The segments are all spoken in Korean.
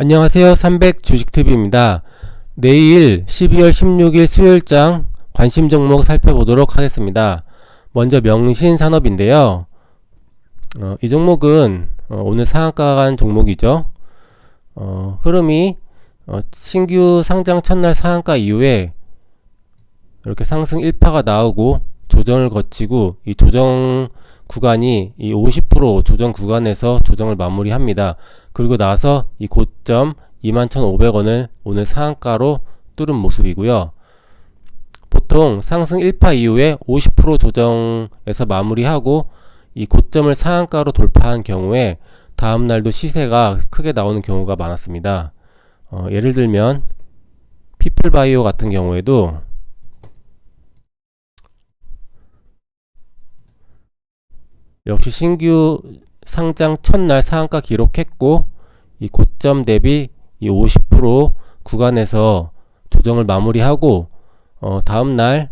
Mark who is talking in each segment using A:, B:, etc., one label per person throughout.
A: 안녕하세요. 300 주식TV입니다. 내일 12월 16일 수요일장 관심 종목 살펴보도록 하겠습니다. 먼저 명신산업인데요. 어, 이 종목은 어, 오늘 상한가 간 종목이죠. 어, 흐름이 어, 신규 상장 첫날 상한가 이후에 이렇게 상승 1파가 나오고 조정을 거치고 이 조정 구간이 이 50% 조정 구간에서 조정을 마무리합니다. 그리고 나서 이 고점 21,500원을 오늘 상한가로 뚫은 모습이고요. 보통 상승 1파 이후에 50% 조정에서 마무리하고 이 고점을 상한가로 돌파한 경우에 다음 날도 시세가 크게 나오는 경우가 많았습니다. 어, 예를 들면 피플바이오 같은 경우에도 역시 신규 상장 첫날 상한가 기록했고 이 고점 대비 이 50% 구간에서 조정을 마무리하고 어, 다음 날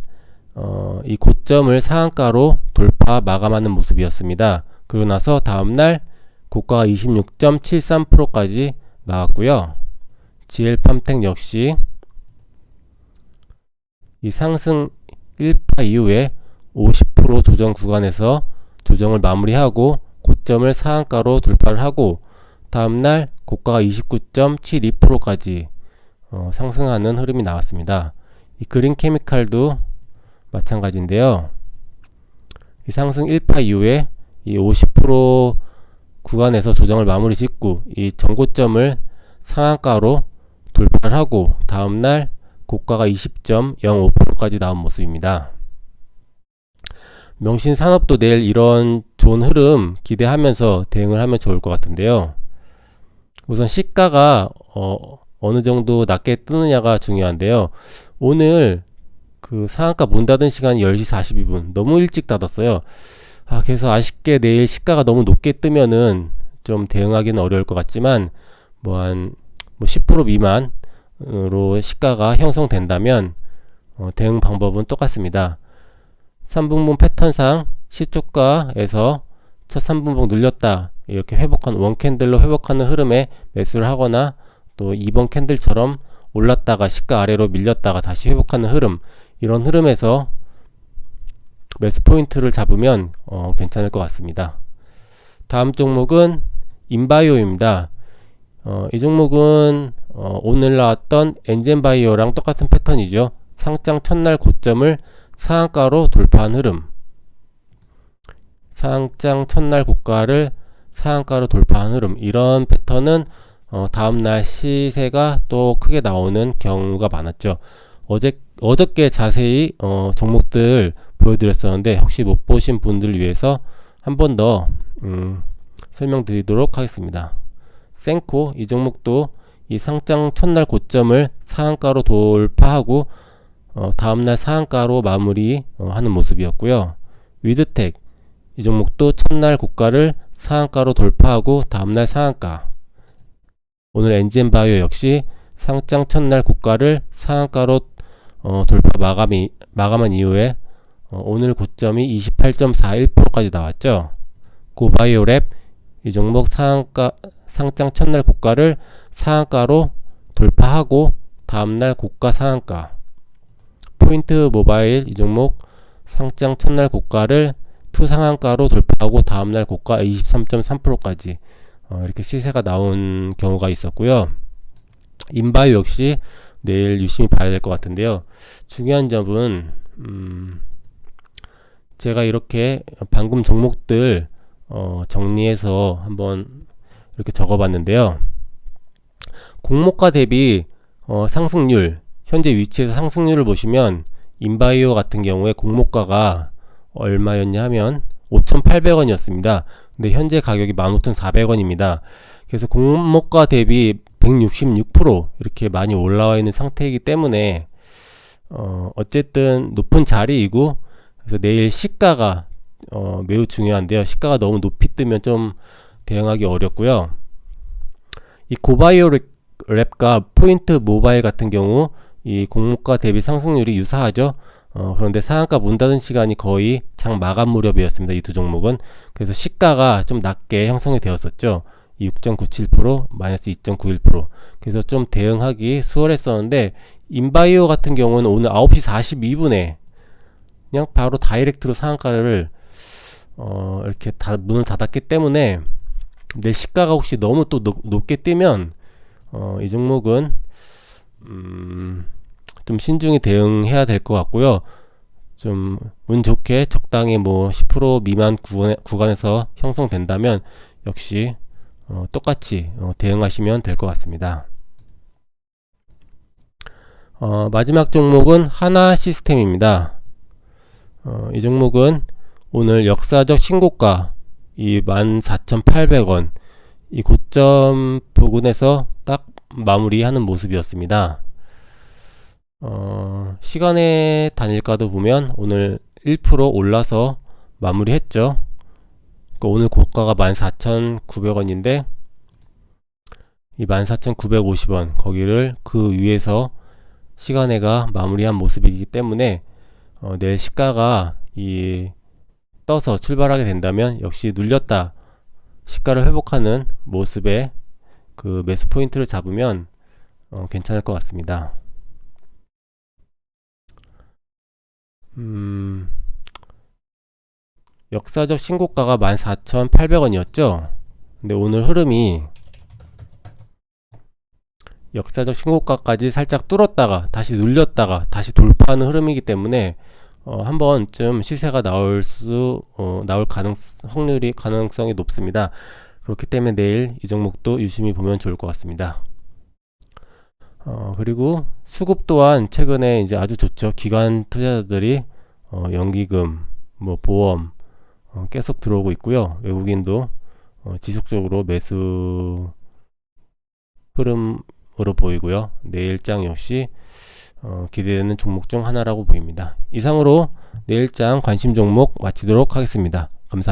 A: 어, 이 고점을 상한가로 돌파 마감하는 모습이었습니다. 그러고 나서 다음 날 고가가 26.73%까지 나왔고요. GL팜텍 역시 이 상승 1파 이후에 50% 조정 구간에서 조정을 마무리하고 고점을 상한가로 돌파를 하고 다음날 고가가 29.72%까지 어, 상승하는 흐름이 나왔습니다. 이 그린 케미칼도 마찬가지인데요. 이 상승 1파 이후에 이 50% 구간에서 조정을 마무리 짓고 이 전고점을 상한가로 돌파를 하고 다음날 고가가 20.05%까지 나온 모습입니다. 명신 산업도 내일 이런 좋은 흐름 기대하면서 대응을 하면 좋을 것 같은데요. 우선 시가가 어, 어느 정도 낮게 뜨느냐가 중요한데요. 오늘 그 상한가 문 닫은 시간 10시 42분 너무 일찍 닫았어요. 아, 그래서 아쉽게 내일 시가가 너무 높게 뜨면은 좀 대응하기는 어려울 것 같지만 뭐 한 뭐 10% 미만으로 시가가 형성된다면 어, 대응 방법은 똑같습니다. 3분봉 패턴상 시초가에서 첫 3분봉 눌렸다 이렇게 회복한 원캔들로 회복하는 흐름에 매수를 하거나 또 2번 캔들처럼 올랐다가 시가 아래로 밀렸다가 다시 회복하는 흐름 이런 흐름에서 매수 포인트를 잡으면 어, 괜찮을 것 같습니다. 다음 종목은 인바이오입니다. 어, 이 종목은 어, 오늘 나왔던 엔젠바이오랑 똑같은 패턴이죠. 상장 첫날 고점을 상한가로 돌파한 흐름. 상장 첫날 고가를 상한가로 돌파한 흐름. 이런 패턴은 어, 다음날 시세가 또 크게 나오는 경우가 많았죠. 어제 어저께 자세히 어, 종목들 보여드렸었는데 혹시 못 보신 분들 위해서 한 번더 음, 설명드리도록 하겠습니다. 생코 이 종목도 이 상장 첫날 고점을 상한가로 돌파하고 어, 다음날 상한가로 마무리 어, 하는 모습이었고요. 위드텍 이 종목도 첫날 고가를 상한가로 돌파하고 다음날 상한가 오늘 엔진바이오 역시 상장 첫날 고가를 상한가로 어, 돌파 마감이, 마감한 이후에 어, 오늘 고점이 28.41%까지 나왔죠. 고바이오랩 이 종목 상한가 상장 첫날 고가를 상한가로 돌파하고 다음날 고가 상한가 포인트 모바일 이 종목 상장 첫날 고가를 투상한가로 돌파하고 다음날 고가 23.3%까지 어, 이렇게 시세가 나온 경우가 있었고요. 인바이오 역시 내일 유심히 봐야 될 것 같은데요. 중요한 점은 음, 제가 이렇게 방금 종목들 어, 정리해서 한번 이렇게 적어봤는데요. 공모가 대비 어, 상승률 현재 위치에서 상승률을 보시면 인바이오 같은 경우에 공모가가 얼마였냐 하면 5,800원이었습니다. 근데 현재 가격이 15,400원입니다. 그래서 공모가 대비 166% 이렇게 많이 올라와 있는 상태이기 때문에 어, 어쨌든 높은 자리이고 그래서 내일 시가가 어, 매우 중요한데요. 시가가 너무 높이 뜨면 좀 대응하기 어렵고요. 이 고바이오 랩과 포인트 모바일 같은 경우 이 공모가 대비 상승률이 유사하죠. 어, 그런데 상한가 문 닫은 시간이 거의 장 마감 무렵이었습니다. 이 두 종목은. 그래서 시가가 좀 낮게 형성이 되었었죠. 6.97% 마이너스 2.91% 그래서 좀 대응하기 수월했었는데 인바이오 같은 경우는 오늘 9시 42분에 그냥 바로 다이렉트로 상한가를 어 이렇게 다 문을 닫았기 때문에 내 시가가 혹시 너무 또 높, 높게 뜨면 어 이 종목은 음, 좀 신중히 대응해야 될 것 같고요. 좀 운 좋게 적당히 뭐 10% 미만 구간, 구간 에서 형성된다면 역시 어, 똑같이 어, 대응하시면 될 것 같습니다. 어, 마지막 종목은 하나 시스템입니다. 어, 이 종목은 오늘 역사적 신고가 이 14,800원 이 고점 부근에서 딱 마무리하는 모습이었습니다. 어, 시간의 단일가도 보면 오늘 1% 올라서 마무리했죠. 그러니까 오늘 고가가 14,900원인데 이 14,950원 거기를 그 위에서 시간애가 마무리한 모습이기 때문에 어, 내일 시가가 이 떠서 출발하게 된다면 역시 눌렸다 시가를 회복하는 모습의 그 매수 포인트를 잡으면 어, 괜찮을 것 같습니다. 음, 역사적 신고가가 14,800원이었죠. 근데 오늘 흐름이 역사적 신고가까지 살짝 뚫었다가 다시 눌렸다가 다시 돌파하는 흐름이기 때문에 어, 한 번쯤 시세가 나올 수 어, 나올 가능 확률이 가능성이 높습니다. 그렇기 때문에 내일 이 종목도 유심히 보면 좋을 것 같습니다. 어, 그리고 수급 또한 최근에 이제 아주 좋죠. 기관 투자자들이 어, 연기금, 뭐 보험 어, 계속 들어오고 있고요. 외국인도 어, 지속적으로 매수 흐름으로 보이고요. 내일장 역시 어, 기대되는 종목 중 하나라고 보입니다. 이상으로 내일장 관심 종목 마치도록 하겠습니다.